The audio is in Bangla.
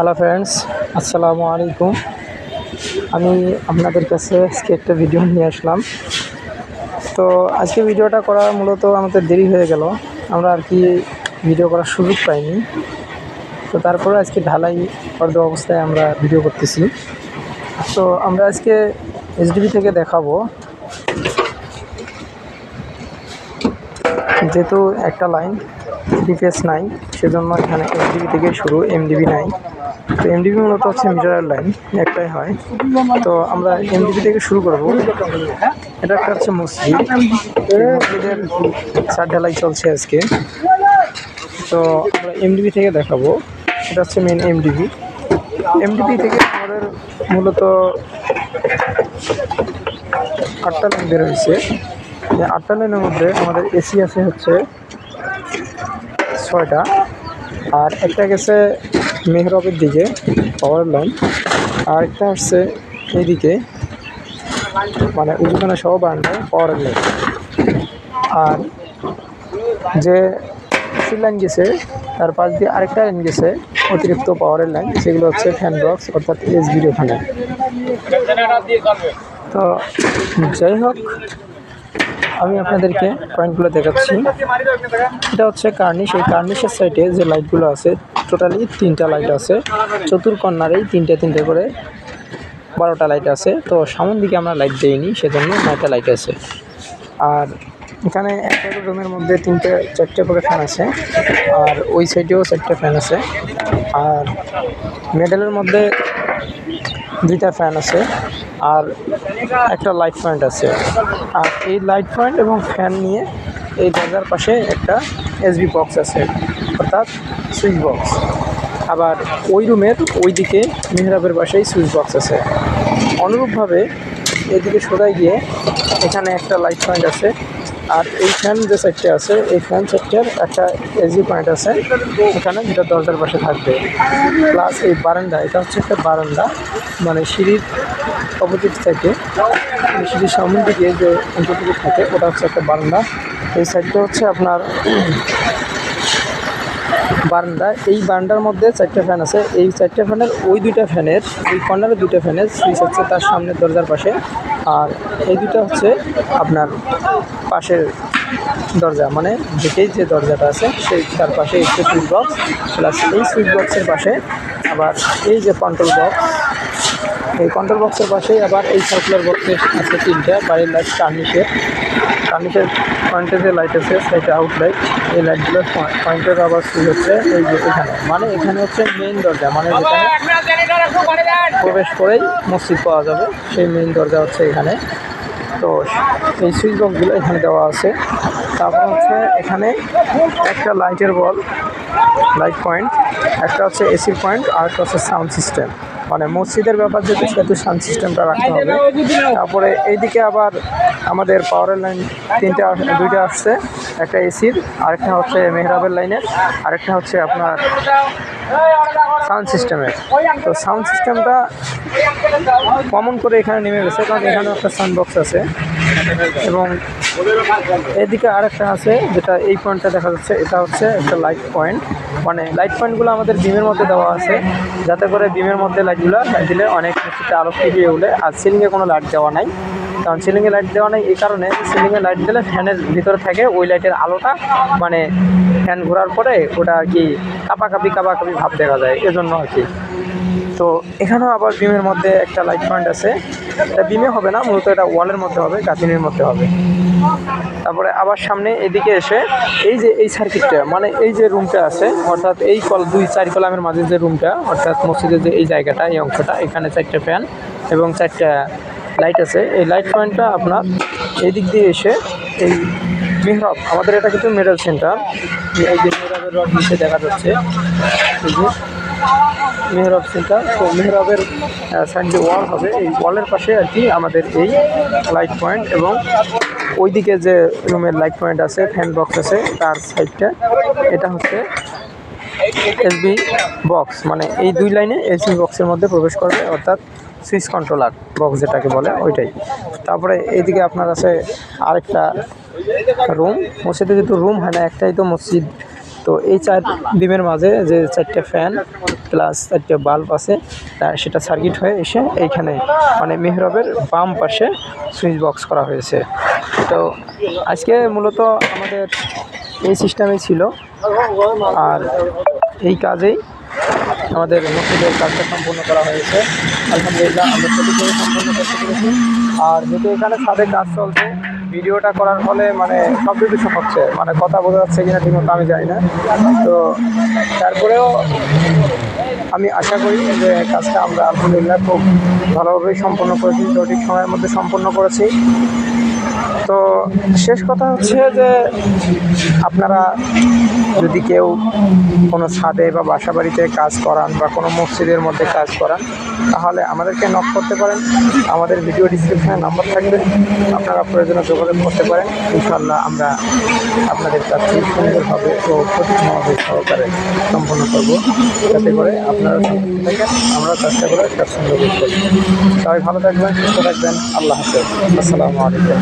হ্যালো ফ্রেন্ডস আসসালামু আলাইকুম। আমি আপনাদের কাছে আজকে একটা ভিডিও নিয়ে আসলাম। তো আজকে ভিডিওটা করা মূলত আমাদের দেরি হয়ে গেল। আমরা আর কি ভিডিও করার সুযোগ পাইনি। তো তারপরে আজকে ঢালাই অর্ধ অবস্থায় আমরা ভিডিও করতেছি। তো আমরা আজকে এসডিবি থেকে দেখাবো। যেহেতু একটা লাইন ডিপিএস নাই, সেজন্য এখানে এসডিবি থেকে শুরু এমডিবি নাই। তো এমডিবি মূলত হচ্ছে মিটারের লাইন, একটাই হয়। তো আমরা এমডিবি থেকে শুরু করব। এটা একটা হচ্ছে মসজিদ। মসজিদের চার ঢালাই চলছে আজকে। তো আমরা এমডিবি থেকে দেখাবো। এটা হচ্ছে মেন এমডিবি এমডিবি থেকে আমাদের মূলত আটটা লাইন বের হয়েছে। আটটা লাইনের মধ্যে আমাদের এসি আছে হচ্ছে ছয়টা। আর একটা গেছে মেহরবের দিকে পাওয়ার লাইন আর একটা আসছে এইদিকে মানে উজুখানা সহ বারান্দায় পাওয়ার লাইন আর যে লাইন গেছে, তার পাশ দিয়ে আরেকটা লাইন গেছে, অতিরিক্ত পাওয়ারের লাইন সেগুলো হচ্ছে ফ্যান বক্স অর্থাৎ এস এসবির ওখানে তো যাই হোক আমি আপনাদেরকে পয়েন্টগুলো দেখাচ্ছি। এটা হচ্ছে কার্নিশ। এই কার্নিশের সাইডে যে লাইটগুলো আছে টোটালি তিনটা লাইট আছে। চতুর তিনটে তিনটে করে বারোটা লাইট আছে। তো সামন দিকে আমরা লাইট দিইনি, সেজন্য নয়টা লাইট আছে। আর এখানে একটা রুমের মধ্যে তিনটে, চারটে করে ফ্যান আছে। আর ওই সাইডেও চারটে ফ্যান আছে। আর মেডেলের মধ্যে দুইটা ফ্যান আছে। আর একটা লাইট পয়েন্ট আছে। আর এই লাইট পয়েন্ট এবং ফ্যান নিয়ে এই দরজার পাশে একটা এসবি বক্স আছে, অর্থাৎ সুইচ বক্স আবার ওই রুমের ওই দিকে মেহরাবের পাশেই সুইচ বক্স আছে। অনুরূপভাবে এদিকে সোজাই গিয়ে এখানে একটা লাইট পয়েন্ট আছে আর এই ফ্যান যে সাইডটা আছে এই ফ্যান সাইডটার একটা এজি পয়েন্ট আছে। এখানে যেটা দরজার পাশে থাকবে। প্লাস এই বারান্দা, এটা হচ্ছে একটা বারান্দা মানে সিঁড়ির অপোজিট থেকে সিঁড়ির সামনে দিকে যে অন্তর্দিকে থাকে, ওটা হচ্ছে একটা বারান্দা। এই সাইডটা হচ্ছে আপনার বারান্দা। এই বারান্দার মধ্যে চারটে ফ্যান আছে। এই চারটে ফ্যানের ওই দুইটা ফ্যানের এই কর্নারে দুইটা ফ্যানের সুইচ হচ্ছে তার সামনের দরজার পাশে। আর এই দুইটা হচ্ছে আপনার পাশের দরজা মানে দিকেই যে দরজাটা আছে, সেই তার পাশে হচ্ছে সুইচ বক্স প্লাস এই সুইচ বক্সের পাশে আবার এই যে কন্ট্রোল বক্স এই কন্ট্রোল বক্সের পাশেই আবার এই সার্কুলার বক্সের আছে তিনটা বাড়ির লাইট কার্নিশের কার্নিশের পয়েন্টে যে লাইট আছে, সেটা আউটলাইট এই লাইটগুলোর পয়েন্টের আবার সুইচ হচ্ছে? এই যে এখানে। মানে এখানে হচ্ছে মেইন দরজা। মানে যেখানে প্রবেশ করেই মসজিদ পাওয়া যাবে। সেই মেইন দরজা হচ্ছে এখানে। তো এই সুইচ বক্সগুলো এখানে দেওয়া আছে। তারপর হচ্ছে এখানে একটা লাইটের বল লাইট পয়েন্ট একটা হচ্ছে এসির পয়েন্ট আর একটা হচ্ছে সাউন্ড সিস্টেম মানে মসজিদের ব্যাপার যেহেতু সেহেতু সাউন্ড সিস্টেমটা রাখতে হবে। তারপরে এইদিকে আবার আমাদের পাওয়ারের লাইন তিনটে দুইটা আসছে, একটা এসির আরেকটা হচ্ছে মেহরাবের লাইনের আরেকটা হচ্ছে আপনার সাউন্ড সিস্টেমের তো সাউন্ড সিস্টেমটা কমন করে এখানে নেমে গেছে, কারণ এখানে একটা সাউন্ড বক্স আছে। এবং এদিকে আরেকটা আছে, যেটা এই পয়েন্টটা দেখা যাচ্ছে, এটা হচ্ছে একটা লাইট পয়েন্ট মানে লাইট পয়েন্টগুলো আমাদের বিমের মধ্যে দেওয়া আছে, যাতে করে বিমের মধ্যে লাইটগুলো দিলে অনেক কিছুতে আলো ফিরিয়ে উঠে আর সিলিংয়ে কোনো লাইট দেওয়া নাই। কারণ সিলিংয়ে লাইট দেওয়া নাই, এই কারণে সিলিংয়ে লাইট দিলে ফ্যানের ভিতরে থাকে ওই লাইটের আলোটা। মানে ফ্যান ঘোরার পরে ওটা কি কাপাকাপি কাপাকাপি ভাব দেখা যায়, এজন্য আর কি। তো এখানেও আবার বিমের মধ্যে একটা লাইট পয়েন্ট আছে। এটা বিমে হবে না, মূলত এটা ওয়ালের মধ্যে হবে, গাঁথিনির মধ্যে হবে। তারপরে আবার সামনে এদিকে এসে এই যে এই সার্কিটটা মানে এই যে রুমটা আছে, অর্থাৎ এই কল, দুই চার কলামের মাঝে যে রুমটা অর্থাৎ মসজিদের যে এই জায়গাটা, এই অংশটা, এখানে চারটে ফ্যান এবং চারটা লাইট আছে। এই লাইট পয়েন্টটা আপনার এই দিক দিয়ে এসে এই মেহরব আমাদের এটা কিন্তু মেডাল সেন্টার এই যে মেহরবের রড নিচে দেখা যাচ্ছে। এই যে মেহরব সেন্টার তো মেহরবের সাইড যে ওয়াল হবে, এই ওয়ালের পাশে আর কি আমাদের এই লাইট পয়েন্ট এবং ওইদিকে যে রুমের লাইট পয়েন্ট আছে ফ্যান বক্স আছে, তার সাইডটা এটা হচ্ছে এসবি বক্স মানে এই দুই লাইনে এসবি বক্সের মধ্যে প্রবেশ করবে, অর্থাৎ সুইচ কন্ট্রোলার বক্স যেটাকে বলে, ওইটাই। তারপরে এইদিকে আপনার আছে আরেকটা রুম মসজিদে যেহেতু রুম হয় না, একটাই তো মসজিদ তো এই চার বিমের মাঝে যে চারটে ফ্যান প্লাস চারটে বাল্ব আছে সেটা সার্কিট হয়ে এসে এইখানে মানে মেহরবের বাম পাশে সুইচ বক্স করা হয়েছে। তো আজকে মূলত আমাদের এই সিস্টেমেই ছিল। আর এই কাজেই আমাদের মসজিদের কাজটা সম্পূর্ণ করা হয়েছে। আলহামদুলিল্লাহ, আমরা সম্পূর্ণ করতে পেরেছি। আর যেহেতু এখানে ছাদে কাজ চলছে ভিডিওটা করার ফলে মানে শব্দ দূষণ হচ্ছে। মানে কথা বোঝা যাচ্ছে কিনা ঠিকমতো আমি জানি না। তো তারপরেও আমি আশা করি যে কাজটা আমরা আলহামদুলিল্লাহ খুব ভালোভাবেই সম্পন্ন করেছি, সঠিক সময়ের মধ্যে সম্পন্ন করেছি। তো শেষ কথা হচ্ছে যে আপনারা যদি কেউ কোনো ছাদে বা বাসা বাড়িতে কাজ করান বা কোনো মসজিদের মধ্যে কাজ করান, তাহলে আমাদেরকে নক করতে পারেন। আমাদের ভিডিও ডিসক্রিপশনে নাম্বার থাকবে। আপনারা প্রয়োজনে যোগাযোগ করতে পারেন। ইনশাল্লাহ আমরা আপনাদের কাজটি সুন্দরভাবে ও প্রতিভাবে সহকারে সম্পন্ন করব। যাতে করে আপনারা থাকেন। আমরা চেষ্টা করে সুন্দর করতে সবাই ভালো থাকবেন, সুস্থ থাকবেন। আল্লাহ হাফেজ। আসসালামু আলাইকুম।